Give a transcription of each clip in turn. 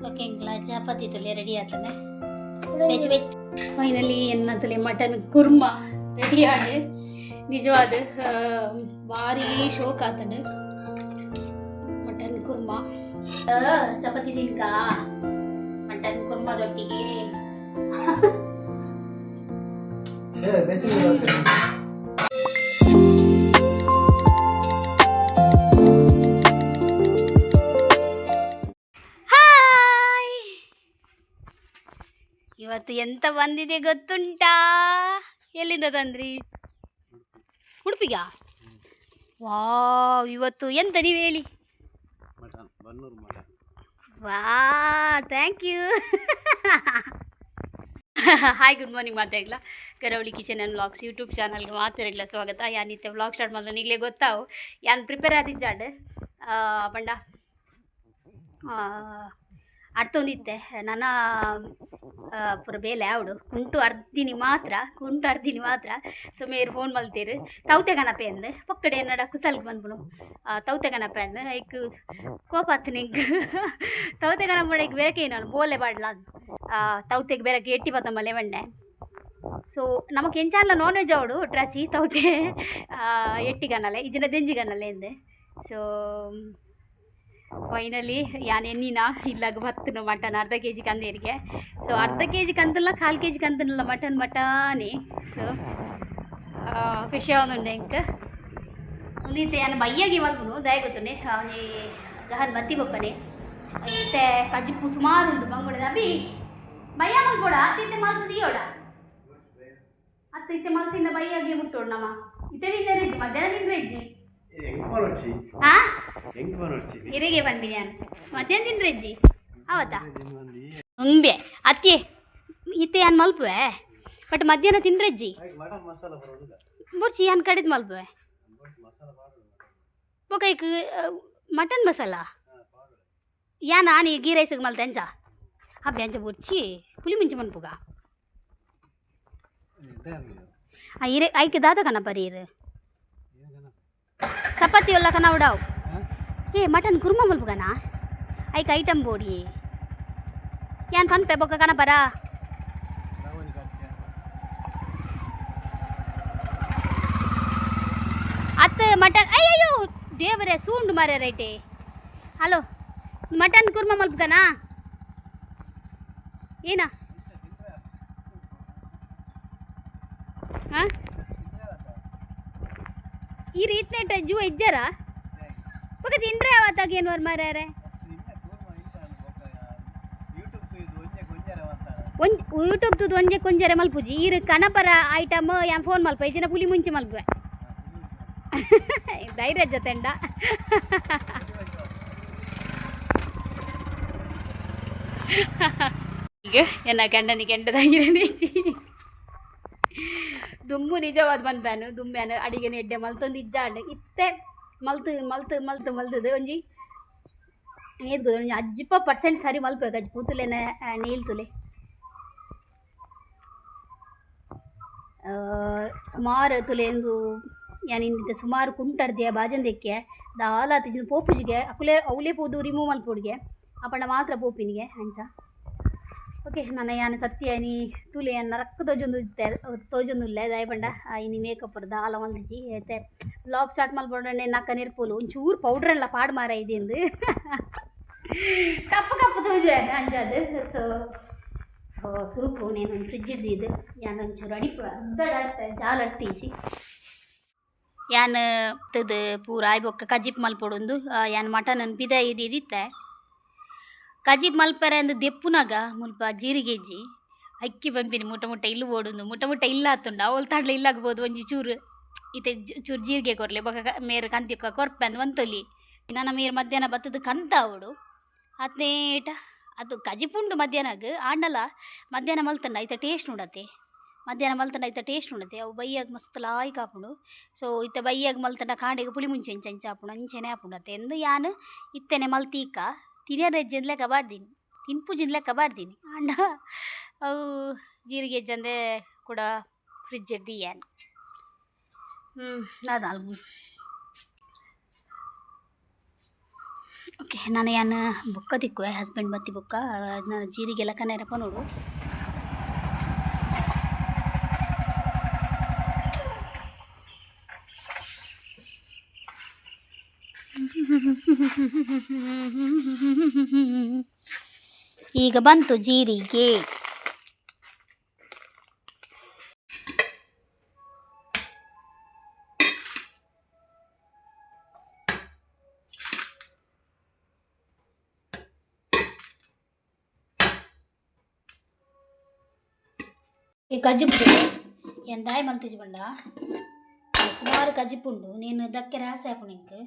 Okay ಇಂಕ್ಲ chapati ತುಲೆ ready ಆತನೆ veg veg finally ಎನ್ನತಲೆ ಮಟನ್ ಕುರ್ಮಾ ರೆಡಿ ಆಡು ನಿಜವಾದ ಆ, ಭಾರಿ ಶೋಕ್ ಆತಡು ಮಟನ್ ಕುರ್ಮಾ ಆ, ಚಪಾತಿ ತಿನ್ಕ ಮಟನ್ ಕುರ್ಮಾದೊಟ್ಟಿಗೆ ಇವತ್ತು ಎಂತ ಬಂದಿದೆ ಗೊತ್ತುಂಟಾ? ಎಲ್ಲಿಂದ ತಂದ್ರಿ? ಉಡುಪಿಗ? ವಾ ಇವತ್ತು ಎಂತ ನೀವು ಹೇಳಿ? ವಾ thank you hi good morning ಮಾತಾಡಿಲ್ಲ Karavali kitchen and vlogs YouTube ಚಾನಲ್ಗೆ ಮಾತಾಡಿಲ್ಲ ಸ್ವಾಗತ. ಯಾನ್ ನಿತ್ಯ ವ್ಲಾಗ್ ಸ್ಟಾರ್ಟ್ ಮಾಡೋದು ಈಗಲೇ ಗೊತ್ತಾವು. ಯಾನ್ ಪ್ರಿಪೇರ್ ಆದಿದ್ದಾಡ್ ಪಂಡ? ಅಡ್ತೊಂದಿತ್ತೆ ನನ್ನ ಪೂರ ಬೇಲೆ ಆವಡು ಕುಂಟು ಅರ್ದಿನಿ ಮಾತ್ರ, ಕುಂಟು ಅರ್ದಿನಿ ಮಾತ್ರ. ಸುಮೇರು ಫೋನ್ ಮಲ್ತೀರು. ತೌತೆ ಗಣಪೆ ಅಂದ್. ಪಕ್ಕಡೆ ನಡ ಕುಸಲ್ಗೆ ಬಂದ್ಬಿಡು. ತೌತೆ ಗಣಪ ಅಂದ್. ಐಕ್ ಕೋಪಾತ್ ತೌತೆ ಗಣಪ ಈಗ ಬೇರೆ ನಾನು ಬೋಲೆ ಬಾಡ್ಲ ತೌತೆಗೆ ಬೇರೆ ಎಟ್ಟಿ ಮಲೆ ಬಣ್ಣೆ ಸೊ ನಮಗೆ ಎಂಚಾನ್ಲ ನಾನ್ ವೆಜ್ ಅವಡು ಡ್ರೆಸ್ಸಿ, ತೌತೆ ಎಟ್ಟಿಗನ್ನಲೆ ದೆಂಜಿ ದೆಂಜಿಗನ್ನಲೆ ಎಂದೆ ಸೊ ಫೈನಲಿ ಯಾನ್ ಎಣ್ಣಿನ ಇಲ್ಲಾಗ ಬರ್ತನು ಮಟನ್ ಅರ್ಧ ಕೆ ಜಿ ಕಂದೇರಿಗೆ ಸೊ ಅರ್ಧ ಕೆ ಜಿ ಕಂತಲ್ಲ ಕಾಲು ಕೆ ಜಿ ಕಂತನಲ್ಲ ಮಟನ್ ಮಟಾನಿ ಸೊ ಖುಷಿ ಆಗುಂಡೆ ಇಂಕ ಉಂದಿತ್ತೆ ಯಾನ್ ಬಯ್ಯಾಗಿ ಮಲ್ಪುನು ದಯ ಗೊತ್ತುಂಡೆ ಅವನಿ ಗಹನ್ ಬತ್ತಿ ಬೊಕ್ಕನೆ ಇತ್ತೆ ಕಜಿಪ್ಪು ಸುಮಾರು ಉಂಟು ಬಂಗುಡೆ ಅಬಿ ಬಯ್ಯ ಮಲ್ಕೋಡ ಅತ್ತಿತ್ತೆ ಮಲ್ತದಿಯೋಡ ಅತ್ತ ಇತ್ತೆ ಮಲ್ತಿಂದ ಬೈಯಾಗಿ ಮುಟ್ಟೋಡು ನಮ್ಮ ನಿಂದ ರೆಜ್ಜಿ ಮಧ್ಯಾಹ್ನ ನಿಂದ ರೆಜ್ಜಿ ಹೆಂಗ್ ಬರೋಚ್ಚಿ ಹಾ ಇರಿಗೆ ಬಂದ್ವಿ ನಾನು ಮಧ್ಯಾಹ್ನ ತಿಂದ್ರೆ ಅಜ್ಜಿ? ಹೌದಾ? ಉಂಬೆ ಅತ್ತಿ ಇತ್ತೆ ಯನ್ ಮಲ್ಪುವೆ? ಬಟ್ ಮಧ್ಯಾಹ್ನ ತಿಂದ್ರೆ ಅಜ್ಜಿ? ಬುರ್ಚಿ ಯಾನ್ ಕಡಿದ್ ಮಲ್ಪುವೆ? ಬೊಕೈಕ್ ಮಟನ್ ಮಸಾಲ? ಯಾನ್ ಆನಿ ಗೀ ರೈಸಿಗೆ ಮಲ್ತೆ ಅಂಚ ಹಬ್ಬೆ ಅಂಚ ಬುರ್ಚಿ? ಪುಲಿ ಮುಂಚೆ ಮನ್ಪುಗ ಆ ಇರೆ ಐಕೆ ದಾದ ಕನ ಪರೀರ್ ಚಪಾತಿ ಎಲ್ಲ ಕನ ಉಡಾವ್ ಏ ಮಟನ್ ಕುರ್ಮಾ ಮಲ್ಪುಗನ ಐಕ್ ಐಟಮ್ ಬೋಡಿ ಯಾನ್ ಪನ್ಪೆ ಬೊಕ್ಕ ಕನ ಪರ ಅತ್ತ ಮಟನ್ ಅಯ್ಯಯ್ಯೋ ದೇವರೇ ಸೂಂಡು ಮಾರೇ ರೈಟೆ ಹಲೋ ಮಟನ್ ಕುರ್ಮಾ ಮಲ್ಪುಗನಾ ಏನ ಹಾಂ ಈ ರೀತಿ ಜೂ ಇಜ್ಜರ? ಮಗ ತಿಂದ್ರೆ ಅವತ್ತಾಗ ಏನು ಮಾರ್ಯಾರೆ? ಒಂಜ್ ಯೂಟ್ಯೂಬ್ ತುದು ಒಂಜೆ ಕೊಂಜರೆ ಮಲ್ಪುಜಿ. ಈರು ಕನಪರ ಐಟಮ್ ಯಾನ್ ಫೋನ್ ಮಲ್ಪ ಇಜಿನ ಪುಲಿ ಮುಂಚೆ ಮಲ್ಪುವೆ. ಧೈರ್ಯ ಜೊತೆಂಡ ಈಗ ಎನ್ನ ಗಂಡನಿಗೆ ಎಂಡದಾಗಿರೇ ದುಂಬು ನಿಜವಾದ ಬಂದಾನು ದುಂಬ್ಯಾನು ಅಡಿಗೆ ಎಡ್ಡೆ ಮಲ್ತೊಂದು ಇಜ್ಜಾಂಡು ಇತ್ತೆ ಮಲ್ತು ಮಲ್ತು ಮಲ್ತು, ಮಲ್ತದು. ಒಂಜಿ ಏದ್ ಒಂಜಿ ಅಜ್ಜಿಪ್ಪ ಪರ್ಸೆಂಟ್ ಸರಿ ಮಲ್ಪಬೇಕು ಅಜ್ಜಿ ಪೂತುಲೆನ ನೀಲ್ತುಲೆ ಸುಮಾರು ತುಲೆಂದು ಯಾನಿಂದ ಸುಮಾರು ಕುಂಟಡ್ದೆ ಬಾಜಂದಕ್ಕೆ, ದಾಲ ತಿಜಿನ ಪೋಪುಜಿಗೆ ಅಕುಲೆ, ಅವಲೇ ಪೋದು ರಿಮೂವ್ ಮಲ್ಪೋಡ್ಗೆ ಅಪ್ಪಣ್ಣ ಮಾತ್ರ ಪೋಪಿನಿಗೆ, ಅಂಚ. ಓಕೆ ನನ್ನ ಯಾನ ಸತ್ಯ, ನೀ ತುಲೆ ಅನ್ನ ರಕ್ಕ ತೋಜೊಂದು ತೋಜೊಂದುಲ್ಲೆ ದಯಪಂಡ ಇನಿ ಮೇಕಪ್ ಆಲ ಒಂದಿಜಿ ಐತೆ. ಬ್ಲಾಗ್ ಸ್ಟಾರ್ಟ್ ಮಾಡ್ಬೋಣ ನಕ್ಕ ನಿರ್ಪೋಲು ಒಂಚೂರು ಪೌಡ್ರ್ ಎಲ್ಲ ಪಾಡ್ ಮಾರ ಇದೆಂದು ಕಪ್ಪು ಕಪ್ಪು ತೋಜು ಅಂಜದು. ಸೊ ಸುರುಪು నేను ಫ್ರಿಜ್ ಇದ್ದಿದ್ದು ಯಾನ್ ಒಂಚೂರು ಅಡಿಪು ಅರ್ಧ ಜಾಲ ಅಡ್ತೀಸಿ ಯಾನ್, ತದ ಪೂರ ಐ ಬೊಕ್ಕ ಕಜಿಪ್ ಮಲ್ಪೊಡೊಂದು ಯಾನ್ ಮಟನ್ ಬಿದ ಇದ್ದಿತ್ತೆ ಕಜಿಪ್ ಮಲ್ಪರೆ ಅಂದ್ ದೆಪ್ಪುನಾಗ ಮುಲ್ಪ ಜೀರಿಗೆ ಇಜ್ಜಿ ಅಕ್ಕಿ ಬಂಪಿನಿ ಮುಟ ಮುಟ ಇಲ್ಲು ಓಡುಂದು ಮುಟ ಮುಟ ಇಲ್ಲ ಆತುಂಡ ಅವಳು ತಡ್ಲ ಇಲ್ಲಾಗ್ಬೋದು ಒಂಜಿ ಚೂರು, ಇತ್ತೆ ಚೂರು ಜೀರಿಗೆ ಕೊರ್ಲೆ, ಬೊಕ ಮೇರ ಕಂತಿಕ್ಕ ಕೊರ್ಪೆ ಅಂದ್ ಒಂತೊಲಿ. ನನ್ನ ಮೇರ್ ಮಧ್ಯಾಹ್ನ ಬತ್ತದ ಕಂತ ಅವಳು. ಅತ್ನೇಟ ಅದು ಕಜಿಪುಂಡು ಮಧ್ಯಾಹ್ನಾಗ, ಆಂಡಲ ಮಧ್ಯಾಹ್ನ ಮಲ್ತಂಡ ಐತ ಟೇಸ್ಟ್ ಉಂಡತೆ ಮಧ್ಯಾಹ್ನ ಮಲ್ತಂಡ ಐತ ಟೇಸ್ಟ್ ಉಂಡತೆ ಅವು ಬೈಯಾಗ ಮಸ್ತ್ ಲಾಯ್ ಕಾಪುಂಡು. ಸೊ, ಇತ್ತ ಬೈಯಾಗ ಮಲ್ತಂಡ ಕಾಂಡೆಗೆ ಪುಳಿ ಮುಂಚೆ ಇಂಚ ಇಂಚ ಆಪುಂಡತೆ ಎಂದು ಯಾನು ಇತ್ತೆನೆ ಮಲ್ತೀಕ. ತಿನ್ಯರ ಹೆಜ್ಜೆಂದು ಕಬಾಡ್ದೀನಿ ತಿನ್ಪು ತಿನ್ಪುಜಿನ ಕಬಾಡ್ದೀನಿ. ಬಾಡ್ದೀನಿ ಅಂಡ, ಅವು ಜೀರಿಗೆ ಜಂದೆ ಕೂಡ ಫ್ರಿಜ್ ಏನು. ಅದಾಲ್ ಓಕೆ ನಾನು ಏನು ಬೊಕ್ಕ ತಿಕ್ಕುವೆ ಹಸ್ಬೆಂಡ್ ಬತ್ತಿ ಬುಕ್ಕ ನಾನು ಜೀರಿಗೆ ಎಲ್ಲ ಕನೇರಪ್ಪ ನೋಡು. ಈಗ ಬಂತು ಜೀರಿಗೆ ఈ కజ్జిపుడు ఎందాయి మల్తిజి బండ సుమారు కజ్జిపుండు నేను దక్కె రాసాపు నీకు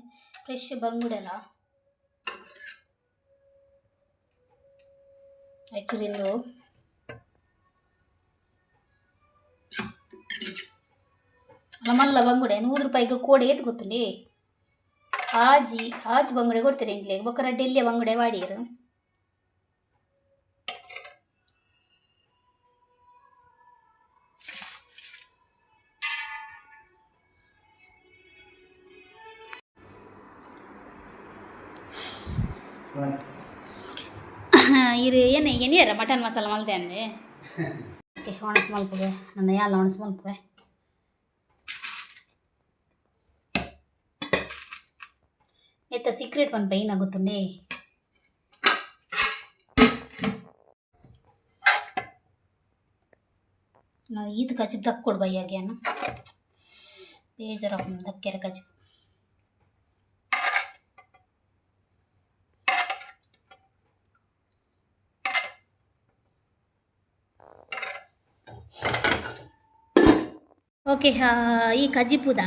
ஃப்ரெஷ் ಬಂಗುಡೆನಾ ಆಯ್ತುರಿಂದು ನಮ್ಮಲ್ಲ ಬಂಗುಡೆ ನೂರು ರೂಪಾಯಿಗೆ ಕೋಡೆ ಎದ್ದು ಗೊತ್ತುಂಡಿ ಆಜಿ ಆಜಿ ಬಂಗುಡೆ ಕೊಡ್ತೀರಿ ಇಂಗ್ಲಿಗೆ ಬೊಕ್ಕರ ಡೆಲ್ಲಿಯ ಬಂಗುಡೆ ವಾಡಿಯರು ಏನು ಏನಿಯರ ಮಟನ್ ಮಸಾಲ ಮಲ್ತೆ ಅಂದೆ ಓಕೆ ಒಣಸ್ ಮಲ್ಪುಗೆ ನನ್ನ ಯಾಲ ಒಣಸ್ ಮಲ್ಪುವೆ. ಎತ್ತ ಸೀಕ್ರೆಟ್ ಒಂದು ಪೈನ್ ಆಗುತ್ತುಂಡೆ ನಾವು ಈದ್ ಕಚ್ಚಿಪ್ ದಕ್ಕೊಡು ಬೈಯಾಗ್ಯಾನು ಬೇಜಾರಾಗ ದಕ್ಕೆರ ಕಚ್ಚಿಪ್ ಓಕೆ ಈ ಕಜ್ಜಿಪುದ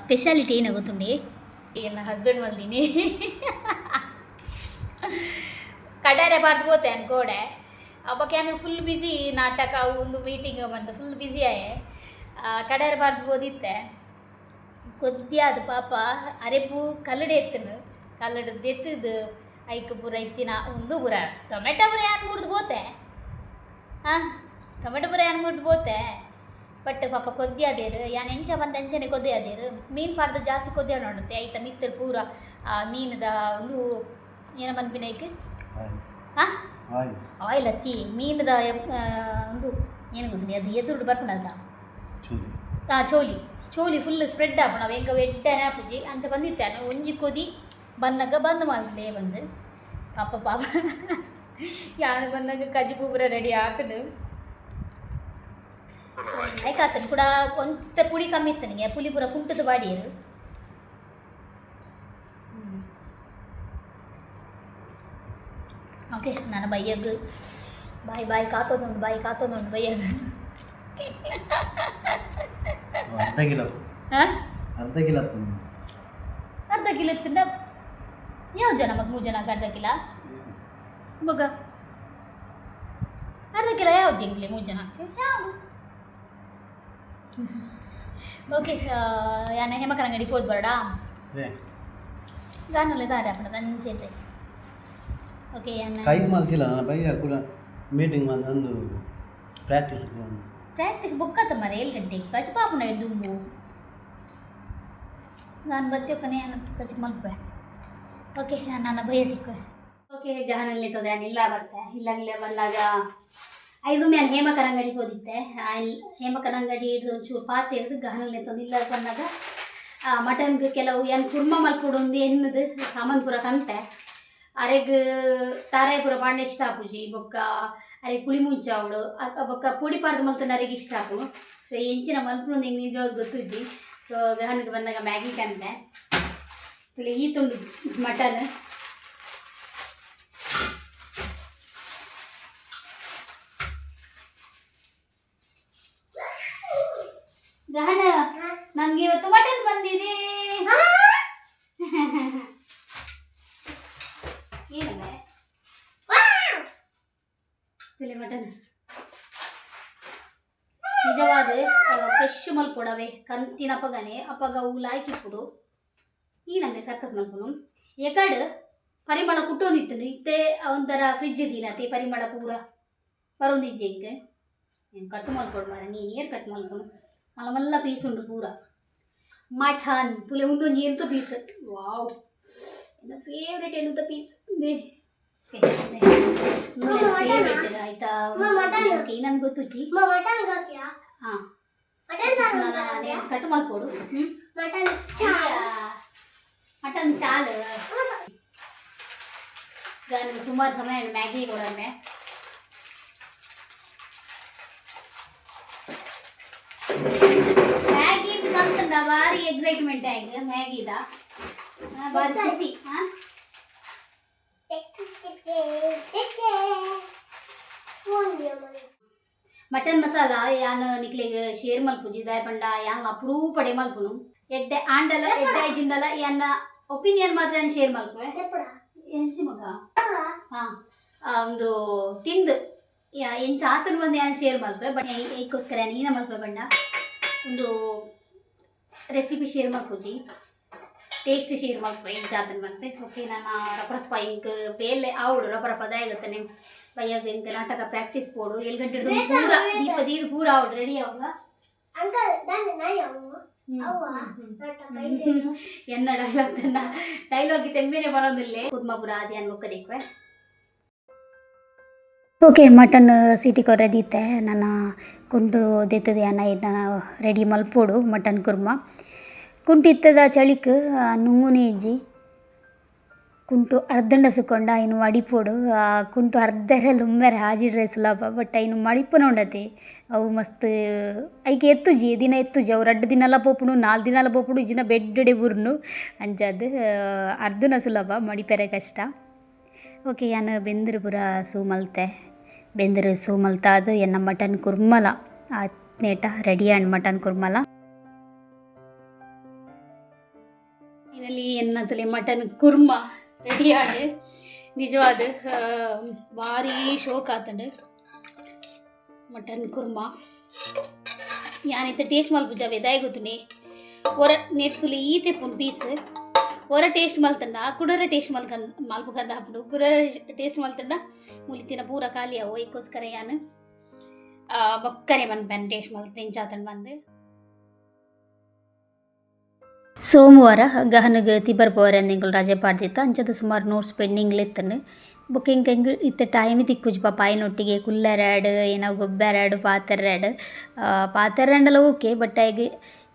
ಸ್ಪೆಷಾಲಿಟಿ ಏನು ಗೊತ್ತುಂಡಿ ನನ್ನ ಹಸ್ಬೆಂಡ್ ಮಲ್ದಿನಿ ಕಡಾರೆ ಬಾರ್ದು పోతే ಅನ್ಕೋಡೆ ಅಬ್ಬಕ್ಕೆ ಫುಲ್ ಬಿಸಿ ನಾಟಕ ಒಂದು ಮೀಟಿಂಗ್ ಬಂದು ಫುಲ್ ಬಿಸಿ ಆಯೆ ಕಡಾರೆ ಬಾರ್ದು ಓದಿತ್ತೆ ಕೊದ್ದಿಯಾದ ಪಾಪ ಅರೆಪು ಕಲ್ಲಡೆ ಎತ್ತನು ಕಲ್ಲಡು ಎತ್ತದು ಐಕ್ ಪೂರ ಇತ್ತಿನ ಒಂದು ಪೂರ ಟೊಮೆಟೊ ಪೂರ ಏನು ಮುಡ್ದು పోతే ಹಾಂ ಟೊಮೆಟೊ ಪೂರ ಏನು ಮುಡ್ದು పోతే ಬಟ್ ಪಾಪ ಕೊದ್ದಿ ಅದೇರು ಯಾನ್ ಎಂಚ ಬಂದು ಎಂಚನೆ ಕೊದ್ದಿ ಅದೇರು. ಮೀನು ಪಾಡ್ದು ಜಾಸ್ತಿ ಕೊದ್ದಿ ನೋಡುತ್ತೆ ಆಯ್ತ ಮಿತ್ತರ್ ಪೂರ ಆ ಮೀನದ ಒಂದು ಏನ ಬಂದ್ಬಿನೈಕ್ ಹಾಂ ಆಯ್ ಆಯಿಲ್. ಹತ್ತಿ ಮೀನದ ಆ, ಒಂದು ಏನು ಗೊತ್ತಿ ಅದು ಎದುರು ಬರ್ಪುಂಡಲ್ದ ಚೂಲಿ. ಆ ಚೋಲಿ. ಚೋಲಿ ಫುಲ್ ಸ್ಪ್ರೆಡ್ ಆಪಣ ಅವ ಎಂಗ ಎಡ್ಡನೆ ಆಪುಜಿ ಅಂಚ ಬಂದಿತ್ತಾನೆ ಒಂಜಿ ಕೊದಿ ಬನ್ನಗ ಬಂದ್ ಮಾಡ್ಲೇ ಬಂದು. ಪಾಪ ಪಾಪ. ಯಾನು ಬಂದಾಗ ಕಜ್ಜಿ ಪೂಪುರ ರೆಡಿ ಆತನು ಆಯ್ಕಾತನು ಕೂಡ ಒಂತ ಪುಡಿ ಕಮ್ಮಿ ಇತ್ತು ನನಗೆ ಪುಲಿ ಪೂರ ಕುಂಟದ ಬಾಡಿ ಓಕೆ ನನ್ನ ಬೈಯಗ್ ಬಾಯ್ ಬಾಯ್ ಕಾತೋದುಂಡು ಬಾಯಿ ಕಾತೋದುಂಡು ಬೈಯಗ್ ಅರ್ಧ ಕಿಲೋ. ಹಾಂ? ಅರ್ಧ ಕಿಲೋ ಅರ್ಧ ಕಿಲೋ ತಿಂದ ಯಾವ ಜನ ಮಗ ಮೂರು ಅರ್ಧ ಕಿಲೋ? ಮಗ. ಅರ್ಧ ಕಿಲೋ ಯಾವ ಜಿಂಗ್ಲಿ ಮೂರು ಜನಕ್ಕೆ? ಯಾವುದು? ಓಕೆ ಯಾನ ಹೇಮಕರ ಅಂಗಡಿ ಹೋದ್ ಬರಡ? ಗಾನಲ್ಲ ದಾರಿ ಹಾಕೋಣ ಚೇತೆ ಓಕೆ ಯಾನ ಕೈ ಮಾಡ್ತಿಲ್ಲ ನಾನು ಬೈಯ ಕೂಡ. ಮೀಟಿಂಗ್ ಮಾಡಿ ಒಂದು. ಪ್ರಾಕ್ಟೀಸ್ ಪ್ರಾಕ್ಟೀಸ್ ಬುಕ್ ಆತ ಮರೆ ಏಳು ಗಂಟೆಗೆ ಕಚ್ ಪಾಪುನ ದುಂಬು ನಾನು ಬತ್ತಿಯೋಕನೆ ಕಚ್ ಮಲ್ಪೆ. ಓಕೆ ನಾನು ಬೈಯ ತಿಕ್ಕು ಓಕೆ ಗಾನಲ್ಲಿ ತೊದೆ ಇಲ್ಲ ಬರ್ತೆ. ಇಲ್ಲಾಗಲೇ ಬಂದಾಗ ಐದು ಮ್ಯಾನ್ ಹೇಮಕರ ಅಂಗಡಿಗೆ ಇಲ್- ಹೇಮಕರ ಅಂಗಡಿ ಹಿಡಿದು ಒಂಚೂರು ಪಾತ್ರೆ ಹಿಡಿದು ಗಹನಲ್ಲಿ ತಂದು ಇಲ್ಲ ಬಂದಾಗ ಮಟನ್ಗೆ ಕೆಲವು ಏನು ಕುರ್ಮ ಮಲ್ಪುಡು ಒಂದು ಎನ್ನದು ಸಾಮಾನು ಪೂರ ಕಂತೆ. ಅರೆಗ್ ತಾರಾಯಪುರ ಪಾಂಡೆ ಇಷ್ಟ ಆಪುಜಿ ಬೊಕ್ಕ ಅರೆ ಪುಳಿ ಮುಂಚಾವಳು ಅಕ್ಕ ಬೊಕ್ಕ ಪುಡಿ ಪಾರ್ದು ಮಲ್ತಂದು ಅರೆಗೆ ಇಷ್ಟ ಆಪು ಸೊ ಎಂಚಿನ ಮಲ್ಪು ಹಿಂಗೆ ನಿಜವಾಗ ಗೊತ್ತುಜ್ಜಿ? ಸೊ ಗಹನಿಗೆ ಬಂದಾಗ ಮ್ಯಾಗಿ ಕಂತೆ. ಈ ತುಂಡು ಮಟನ್. ಕಪ್ಪಗ ಉಲಾಯ್ಕಿ ಕೊಡು ಈ ನಮಗೆ ಸರ್ಕಸ್ ಮಲ್ಕೊನು ಎಕಡ್ ಪರಿಮಳ ಕುಟ್ಟೊಂದಿತ್ತನು ಇತ್ತೆ ಒಂಥರ ಫ್ರಿಜ್ ದಿನತೆ ಪರಿಮಳ ಪೂರ ಬರೊಂದಿಜ್ಜೆ ಇಂಗೆ ಕಟ್ಟು ಮಲ್ಕೊಡು ಮಾರ ನೀನು ಏರ್ ಕಟ್ ಮಲ್ಕೊನು ಮಲ್ಲ ಮಲ್ಲ ಪೀಸ್ ಉಂಡು ಪೂರ ಮಠನ್ ತುಲೆ ಒಂದೊಂದು ಏನ್ತ ಪೀಸ್ ವಾವ್ ನನ್ನ ಫೇವ್ರೆಟ್ ಎನ್ನುತ್ತ ಪೀಸ್ ಆಯ್ತಾ ನನ್ಗೆ ಗೊತ್ತು ಜಿ ಹಾಂ ಕಟ್ ಮಾಡ್ಕೊಡು ಹ್ಮ್ ಮಟನ್ ಚಾ ಮಟನ್ ಚಾಲು ನಾನು ಸುಮಾರು ಸಮಯ ಮ್ಯಾಗಿ ಕೊಡಮ್ಮೆ ಮ್ಯಾಗಿ ಅಂತಂದ ಭಾರಿ ಎಕ್ಸೈಟ್ಮೆಂಟ್ ಆಯ್ತು ಮ್ಯಾಗಿದ ಆ, ಭಾರಿ ಖುಷಿ ಹಾ ಮಟನ್ ಮಸಾಲ ಯಾನ್ ನಿಕ್ಲೆಗ್ ಶೇರ್ ಮಲ್ಪುಜಿ ದಾಯ್ ಪಂಡ ಯಾನ್ ಅಪರೂಪಡೆ ಮಲ್ಪುನು. ಎಡ್ಡೆ ಆಂಡಲ ಎಡ್ಡೆ ಐಜಿಂದಲ ಯಾನ್ನ ಒಪಿನಿಯನ್ ಮಾತ್ರ ನಾನು ಶೇರ್ ಮಲ್ಪುವೆ? ಎಂಚಿ ಮಗ? ಹಾ. ಒಂದು ತಿಂದು. ಯಾ- ಎಂಚ ಆತನ ಬಂದು ಯಾನ್ ಶೇರ್ ಮಲ್ಪೆ ಬಟ್ ಏಕೋಸ್ಕರ ನೀನ ಮಲ್ಪೆ ಬಂಡ ಒಂದು ರೆಸಿಪಿ ಶೇರ್ ಮಲ್ಪುಜಿ ಟೇಸ್ಟ್ ಶೀರ್ ಮಲ್ಪೆ ಜಾತನ್ ಬಂತೆ ಓಕೆ ನಾನು ರಪರಪ್ಪ ಇಂಕ್ ಬೇಲೆ ಆವಡು ರಪರಪ್ಪ ದಾಯಗತ್ತಾನೆ ಬೈಯಾಗ ಇಂಕ ನಾಟಕ ಪ್ರಾಕ್ಟೀಸ್ ಪೋಡು. ಎಲ್ಲಿ ಗಂಟೆ ಹಿಡಿದು ಪೂರ ದೀಪ ದೀದ ಪೂರ ಅವಳು ರೆಡಿ ಅವಾಗ ಅಂಕಲ್ ದಾನೆ ನಾಯಿ ಅವು. ಅವ್ವ. ನಾಟಕ ಎನ್ನ ಡೈಲಾಗ್ ತನ್ನ ಡೈಲಾಗ್ ತೆಂಬೇನೆ ಬರೋದಿಲ್ಲೇ. ಕುದ್ಮಪುರ ಆದಿ ಅನ್ಬೇಕದಿಕ್ವೆ ಓಕೆ ಮಟನ್ ಸಿಟಿ ಕೊರೆದಿತ್ತೆ ನಾನು ಕುಂಡು ದೆತ್ತದ ಅನ್ನ ಇದನ್ನ ರೆಡಿ ಮಲ್ಪೋಡು ಮಟನ್ ಕುರ್ಮ. ಕುಂಟಿತ್ತದ ಚಳಿಕ್ ನುಂಗುನಿ ಇಜ್ಜಿ. ಕುಂಟು ಅರ್ಧಂಡ ಸುಕೊಂಡ ಇನ್ನು ಮಡಿಪೋಡು. ಆ, ಕುಂಟು ಅರ್ಧರೆ ಲುಮ್ಮೆರೆ ಹಾಜಿಡ್ರೆ ಸುಲಭ ಬಟ್ ಇನ್ನು ಮಡಿಪುನ ಉಂಡತಿ. ಅವು ಮಸ್ತ್, ಐಕೆ ಎತ್ತುಜಿ ದಿನ ಎತ್ತುಜಿ ಅವು ಅಡ್ಡ ದಿನಲ ಪೋಪುಡು ನಾಲ್ಕು ದಿನಲ್ಲ ಪೋಪುಡು ಇಜಿನ ಬೆಡ್ಡೆ ಬುರ್ನು ಅಂಚದು ಅರ್ಧನ ಸುಲಭ, ಮಡಿಪೆರೆ ಕಷ್ಟ. ಓಕೆ, ಯಾನು ಬೆಂದರು ಪುರ ಸೂ ಮಲ್ತೆ ಬೆಂದರು ಸೂ ಎನ್ನ ಮಟನ್ ಕುರ್ಮಲ. ನೇಟ ರೆಡಿ ಆ್ಯಂಡ್ ಮಟನ್ ಕುರ್ಮಲ. ಫೈನಲಿ ಏನಂತಲೇ ಮಟನ್ ಕುರ್ಮ ರೆಡಿ ಆಡು ನಿಜವಾದ ಭಾರಿ ಶೋಕ್ ಆತಂಡು. ಮಟನ್ ಕುರ್ಮ. ಟೇಸ್ಟ್ ಮಲ್ಪುಜ ವೆದಾಯ್ ಗೊತ್ತುನಿ ಒರ ನೆಟ್ಸುಲಿ ಈತೆ ಪುನ್ ಪೀಸ್ ಒರ ಟೇಸ್ಟ್ ಮಲ್ತಂಡ ಕುಡರ ಟೇಸ್ಟ್ ಮಲ್ಕಂದ್ ಮಲ್ಪಕಂದ ಹಾಪುಂಡು ಕುಡರ ಟೇಸ್ಟ್ ಮಲ್ತಂಡ ಮುಲಿತಿನ ಪೂರ ಖಾಲಿ ಅವು ಯಾನ ಯಾನು ಬೊಕ್ಕರೆ ಮನ್ಪೆನ್ ಟೇಸ್ಟ್ ಮಲ್ತ ಎಂಚಾತಂಡ್ ಬಂದು. ಸೋಮವಾರ ಗಹನಗ ತಿಬರ್ಪವರ ಎಂದಿಂಗಳು ರಜೆ ಪಾಡ್ದಿತ್ತ. ಅಂಚದ ಸುಮಾರು ನೋಟ್ಸ್ ಪೆಂಡಿಂಗ್ ಇತ್ತಂಡು. ಬುಕಿಂಗ್ ಇಂಕ ಹಿಂಗೆ ಇತ್ತ ಟೈಮ್ ತಿಕ್ಕುಜಿ ಪಾಪ ಆಯ್ನೊಟ್ಟಿಗೆ ಕುಲ್ಲರಾಡ್, ಏನೋ ಗೊಬ್ಬರಾಡ್ ಪಾತರ್ರಾಡ್ ಪಾತರ್ರಾಂಡಲ ಓಕೆ ಬಟ್ ಆಯ್ಗೆ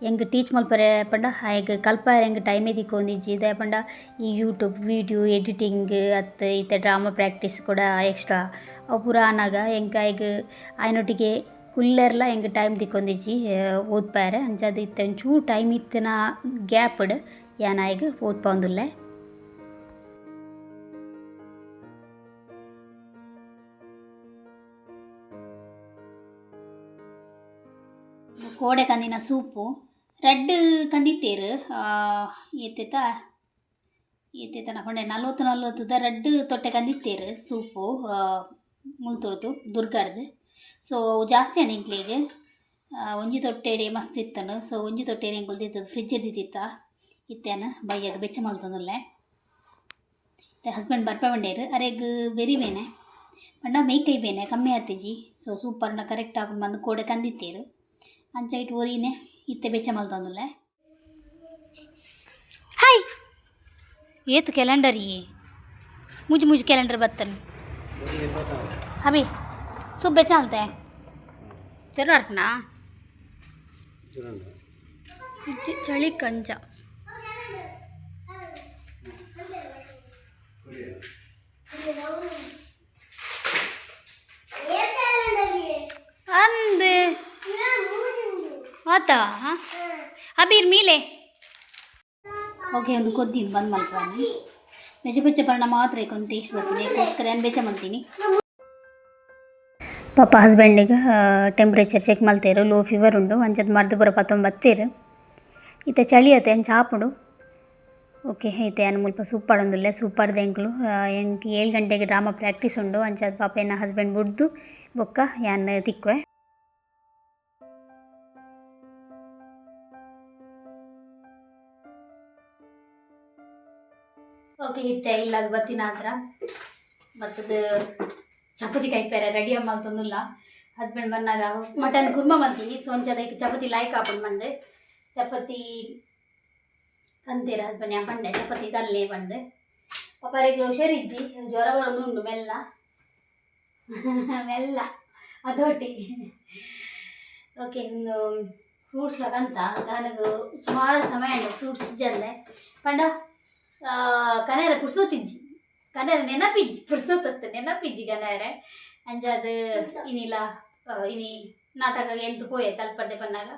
ಹೆಂಗೆ ಟೀಚ್ ಮಲ್ಪರೆ ಪಂಡ, ಆಯ್ಗೆ ಕಲ್ಪರೆ ಹೆಂಗೆ ಟೈಮೇ ತಿಕ್ಕೊಂದಿಜ್ಜಿ ಇದೆ ಪಂಡ. ಈ ಯೂಟ್ಯೂಬ್ ವೀಡಿಯೋ ಎಡಿಟಿಂಗ್ ಅತ್ತ ಇತ್ತೆ ಡ್ರಾಮಾ ಪ್ರಾಕ್ಟೀಸ್ ಕೂಡ ಎಕ್ಸ್ಟ್ರಾ ಅವು ಪುರಾನಾಗ ಆನಾಗ ಹೆಂಗೆ ಆಯ್ಗೆ ಆಯ್ನೊಟ್ಟಿಗೆ ಕುಲ್ಲರ್ಲ ಹೆಂಗೆ ಟೈಮ್ ತಿಕ್ಕೊಂದಿಜ್ಜಿ ಓದ್ಪಾರೆ ಅಂಚದು ಇತ್ತ ಒಂಚೂರು ಟೈಮ್ ಇತ್ತನ ಗ್ಯಾಪ್ಡ್ ಯಾನಾಯ್ಗೆ ಓದ್ಪೊಂದುಲ್ಲೆ ಕೋಡೆ ಕಂದಿನ ಸೂಪು ರೆಡ್ ಕಂದಿತ್ತೇರು ಏತೈತ ಏತೈತ ನಕೊಂಡೆ ನಲ್ವತ್ತು ನಲ್ವತ್ತುದ ರೆಡ್ ತೊಟ್ಟೆ ಕಂದಿತ್ತೇರು ಸೂಪು ಮುಲ್ತುರ್ದು ದುರ್ಗಾಡ್ದು ಸೊ ಜಾಸ್ತಿ ಅಣ್ಣ ಇಂಕ್ಲಿಗೆ ಒಂಜಿ ತೊಟ್ಟೆಡೆ ಮಸ್ತ್ ಇತ್ತನು. ಸೊ ಒಂಜಿ ತೊಟ್ಟೆಡೆ ಹೆಂಗೆ ಉಳ್ದಿತ್ತದು ಫ್ರಿಜ್ ಇದ್ದಿತ್ತ ಇತ್ತೇನ ಬೈಯಾಗ ಬೆಚ್ಚ ಮಲ್ತಂದುಲ್ಲೆ ಹಸ್ಬೆಂಡ್ ಬರ್ಪ ಬಂಡೇರು. ಅರೆಗ್ ಬೆರಿ ಬೇನೆ. ಪಂಡ ಮೇಕೈ ಬೇನೆ, ಕಮ್ಮಿ ಆತಿಜಿ ಸೊ ನ ಕರೆಕ್ಟ್ ಆಗಿ ಬಂದು ಕೋಡೆ ಕಂದಿತ್ತೇರು. ಅಂಚ ಇಟ್ಟು ಓರಿನೆ, ಇತ್ತೆ ಬೆಚ್ಚ ಮಲ್ತಂದುಲ್ಲೆ ಹಾಯ್ ಏತು ಕ್ಯಾಲೆಂಡರ್ ಈ? ಮುಜ್ ಮುಜಿ ಕ್ಯಾಲೆಂಡರ್ ಬತ್ತನು. ಹಬಿ ಸೂಪ್ ಬೆಚ್ಚ ಅಲ್ತೆ ಚೆರ್ರಾರ್ಕನಾ ಚಳಿ ಕಂಚ ಅಂದ್ ಆತಾ ಅಬೀರ್ ಮೀಲೆ ಓಕೆ ಒಂದು ಕೊದ್ದಿ ಬಂದ್ ಮಲ್ಪಾನಿ ಬೆಚ್ಚ ಬೆಚ್ಚ ಪರ್ಣ ಮಾತ್ರ ಒಂದು ಟೇಸ್ಟ್ ಬರ್ತೀನಿ ಅದಕ್ಕೋಸ್ಕರ ನಾನು ಬೆಚ್ಚ ಮಲ್ತೀನಿ ಪಾಪ ಹಸ್ಬೆಂಡಿಗೆ ಟೆಂಪ್ರೇಚರ್ ಚೆಕ್ ಮಲ್ತೇರು ಲೋ ಫೀವರ್ ಉಂಡು ಅಂಚದ ಮರ್ದು ಬರೋ ಪತ್ತೊಂಬತ್ತೇರು. ಈತ ಚಳಿ ಆತೆ ಅಂಚ ಹಾಪುಡು. ಓಕೆ ಐತೆ ಅನ್ನ ಮುಲ್ಪ ಸೂಪ್ ಪಡೊಂದುಲ್ಲೆ ಸೂಪ್ ಪಡ್ದೆ ಎಂಕ್ಲು ಎಂಕ್ ಏಳು ಗಂಟೆಗೆ ಡ್ರಾಮಾ ಪ್ರಾಕ್ಟೀಸ್ ಉಂಡು. ಅಂಚದ ಪಾಪ ಏನು ಹಸ್ಬೆಂಡ್ ಬುಡ್ದು, ಬೊಕ್ಕ ಯಾನ್ ತಿಕ್ಕುವೆ. ಓಕೆ ಇತ್ತೆ ಇಲ್ಲ ಬತ್ತಿನ ಹತ್ರ. ಭತ್ತದ ಚಪಾತಿ ಕೈಪೇರೆ ರೆಡಿ ಮಲ್ತೊಂದುಲ್ಲ ಹಸ್ಬೆಂಡ್ ಬಂದಾಗ ಮಟನ್ ಕುರ್ಮ ಮಲ್ತೀನಿ ಸೊ ಒಂಚದಕ್ಕೆ ಚಪಾತಿ ಲಾಯ್ಕ್ ಹಾಕೊಂಡು ಬಂದೆ. ಚಪಾತಿ ಕಂತೀರ ಹಸ್ಬೆಂಡ್ ಯಾ ಬಂಡೆ ಚಪಾತಿ ಕಲ್ಲೇ ಬಂದೆ. ಅಪರಿಗೆ ಹುಷಾರಿದ್ದಿ ಜ್ವರ ಬರೋದು ಉಂಡು, ಮೆಲ್ಲ. ಮೆಲ್ಲ. ಅದೊಟ್ಟಿ ಓಕೆ ಒಂದು ಫ್ರೂಟ್ಸ್ ಲಗಂತ ನನಗೆ ಸುಮಾರು ಸಮಯ ಫ್ರೂಟ್ಸ್ ಜಲ್ಲೆ ಪಂಡ ಕನೇರ ಪುಡ್ಸೋತಿಜ್ಜಿ ಕನೇರ ನೆನಪಿಜ್ಜಿ ಪುಡ್ಸೋತತ್ತು ನೆನಪಿಜ್ಜಿ ಕನ್ನಡ ಅಂಜಾದ ಇನಿಲ ಇನಿ ನಾಟಕ ಎಂತು ಪೋಯೆ ತಲ್ಪಡ್ಡೆ ಬನ್ನಾಗ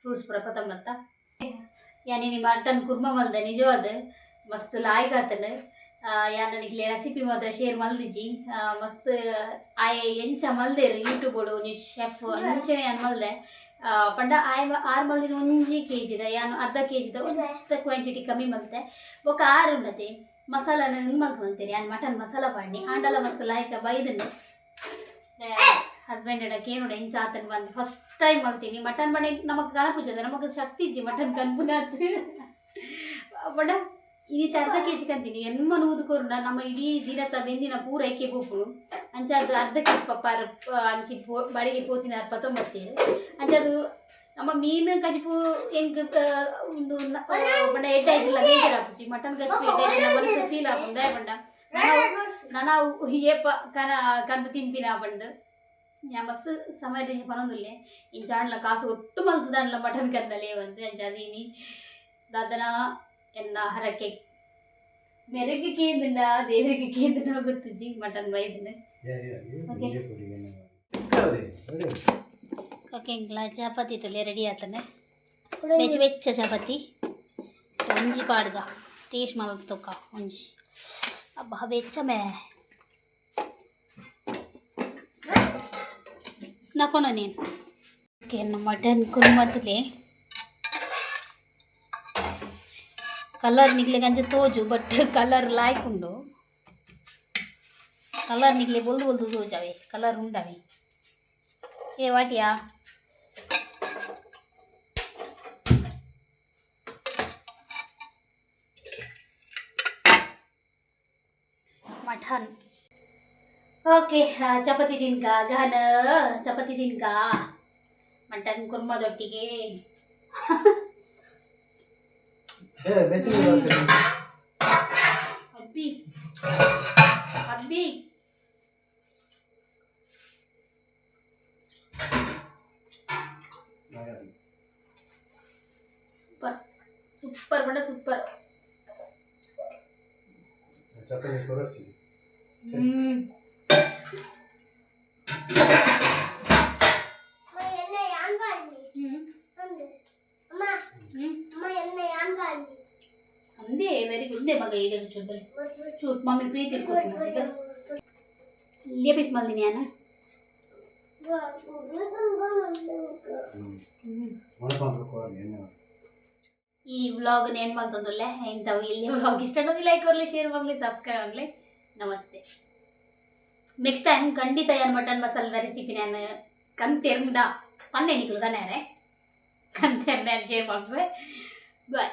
ಫ್ರೂಟ್ಸ್ ಪುರ ಕೊತ್ತಂಬತ್ತ ಯಾನಿನಿ ಮಟನ್ ಕುರ್ಮ ಮಲ್ದೆ ನಿಜವಾದ ಮಸ್ತ್ ಲಾಯ್ಗಾತನ ಯಾನ ನಿಕ್ಲೆ ರೆಸಿಪಿ ಮಾತ್ರ ಶೇರ್ ಮಲ್ದಿಜಿ ಮಸ್ತ್ ಆಯ ಎಂಚ ಮಲ್ದೇರು ಯೂಟ್ಯೂಬ್ ನಿ ಶೆಫ್ ಮುಂಚೆನೆ ಯಾನ್ ಮಲ್ದೆ ಪಂಡ ಆಯ್ ಆರು ಮಲ್ದಿನ ಒಂಜಿ ಕೆ ಜಿದ ಯಾನು ಅರ್ಧ ಕೆ ಜಿದ ಒಂದು ಕ್ವಾಂಟಿಟಿ ಕಮ್ಮಿ ಮಲ್ತೆ ಒಕ್ಕ ಆರು ಉನ್ನತೆ ಮಸಾಲಾನ ಮಲ್ತು ಅಂತೀನಿ ಯಾನ್ ಮಟನ್ ಮಸಾಲ ಮಾಡಿ ಆಂಡಲ ಮಸ್ತ್ ಲಾಯ್ಕ ಬೈದನು ಹಸ್ಬೆಂಡ್ ಎಡ ಕೇನುಡ ಹೆಂಚ ಆತನ ಬಂದು. ಫಸ್ಟ್ ಟೈಮ್ ಮಲ್ತೀನಿ ಮಟನ್ ಮನೆ ನಮಕ್ ಗಣಪೂಜದ ನಮಗೆ ಶಕ್ತಿ ಇಜ್ಜಿ ಮಟನ್ ಕನ್ಪುನ ಬಡ ಇನ್ನಿತ ಅರ್ಧ ಕೆ ಜಿ ಕಂತೀನಿ ಎಮ್ಮ ಊದುಕೋರುಂಡ ನಮ್ಮ ಇಡೀ ದಿನತ ಬೆಂದಿನ ಪೂರ ಏಕೆ ಅಂಚೆ ಅಂಚಾದು ಅರ್ಧ ಕೆ ಜಿ ಪಪ್ಪಾರ ಅಂಚಿ ಬಡಿಗೆ ಪೋತಿನ ಪತ್ತೊಂಬತ್ತೇಳು ಅಂಚದು ನಮ್ಮ ಮೀನು ಕಜಿಪು ಎಂಕ್ ಒಂದು ಬಂಡ ಎಡ್ಡ ಬೇಜಾರಾಪುಜಿ ಮಟನ್ ಕಜಿಪು ಎಡ್ಡ ಮನಸ್ಸು ಫೀಲ್ ಆಪುಂಡ ಪಂಡ ನಾನು ಏಪ ಕನ ಕಂದು ತಿನ್ಪಿನ ಪಂಡು ಯಾ ಮಸ್ತ್ ಸಮಯ ಇಂಚ ಆಂಡ್ಲ ಕಾಸು ಒಟ್ಟು ಮಲ್ತದಾಂಡ್ಲ ಮಟನ್ ಕಂದಲೆ ಒಂದು ಅಂಚ ಅದೀನಿ ದಾದನ ಎನ್ನ ಹರಕೆ. ಮೆರಗೆ ಕೇಂದ್ರ ದೇವರಿಗೆ ಕೇಂದ್ರ ಗೊತ್ತುಜಿ ಮಟನ್ ಬೈದಿನ Okay. ಓಕೆ ಇಂಗ್ಲ ಚಪಾತಿ ತೊಲೆ ರೆಡಿ ಆತನೆ ಬೆಚ್ಚ ಬೆಚ್ಚ ಚಪಾತಿ ಒಂಜಿ ಪಾಡ್ಗ ಟೇಸ್ಟ್ ಮಲ್ತೊಕ್ಕ ಒಂಜಿ ಅಬ್ಬ ಬೆಚ್ಚ ಮೇ ನಕೋಣ ನೀನು ಓಕೆ ಮಟನ್ ಕುರ್ಮತ್ಲೆ ಕಲರ್ ನಿಕ್ಲೆ ಗಂಜ ತೋಜು ಬಟ್ ಕಲರ್ ಲಾಯ್ಕ್ ಉಂಡು ಕಲರ್ ನಿಕ್ಲೆ ಬೊಲ್ದು ಬೊಲ್ದು ತೋಜಾವೆ ಕಲರ್ ಉಂಡವೆ ಏ ವಾಟಿಯಾ ಮಠನ್ ಓಕೆ ಚಪಾತಿ ತಿನ್ಕ ಗಹನ ಚಪಾತಿ ತಿನ್ಕ ಮಟನ್ ಕುರ್ಮದೊಟ್ಟಿಗೆ ಅಬ್ಬಿ ಅಬ್ಬಿ ಸೂಪರ್ ಬಡ ಸೂಪರ್ ಹ್ಮ್ ಅಮ್ಮ ಎಣ್ಣೆ ಯಾನ್ ಕಾಡ್ನಿ ಹ್ಮ್ ಅಂದೆ ಅಮ್ಮ ಹ್ಮ್ ಅಮ್ಮ ಎಣ್ಣೆ ಯಾನ್ ಕಾಡ್ನಿ ಅಂದೇ ವೆರಿ ಗುಡ್ ದೇ ಈ ವ್ಲಾಗ್ ಏನು ಮಾಡ್ತಂದಲ್ಲೇ ಇಂಥವು ಇಲ್ಲಿ ವ್ಲಾಗ್ ಇಷ್ಟ ಅನ್ನೋದು ಲೈಕ್ ಆಗಲಿ ಶೇರ್ ಮಾಡಲಿ ಸಬ್ಸ್ಕ್ರೈಬ್ ಆಗಲಿ ನಮಸ್ತೆ. ನೆಕ್ಸ್ಟ್ ಟೈಮ್ ಖಂಡಿತ ಏನು ಮಟನ್ ಮಸಾಲದ ರೆಸಿಪಿ ನಾನು ಕಂತೆರ್ಂಡ ಪನ್ನೆ ನಿಕ್ಲು ತಾನೇ ಕಂತೆರ್ನ ಶೇರ್ ಮಾಡ್ತೇವೆ. ಬಾಯ್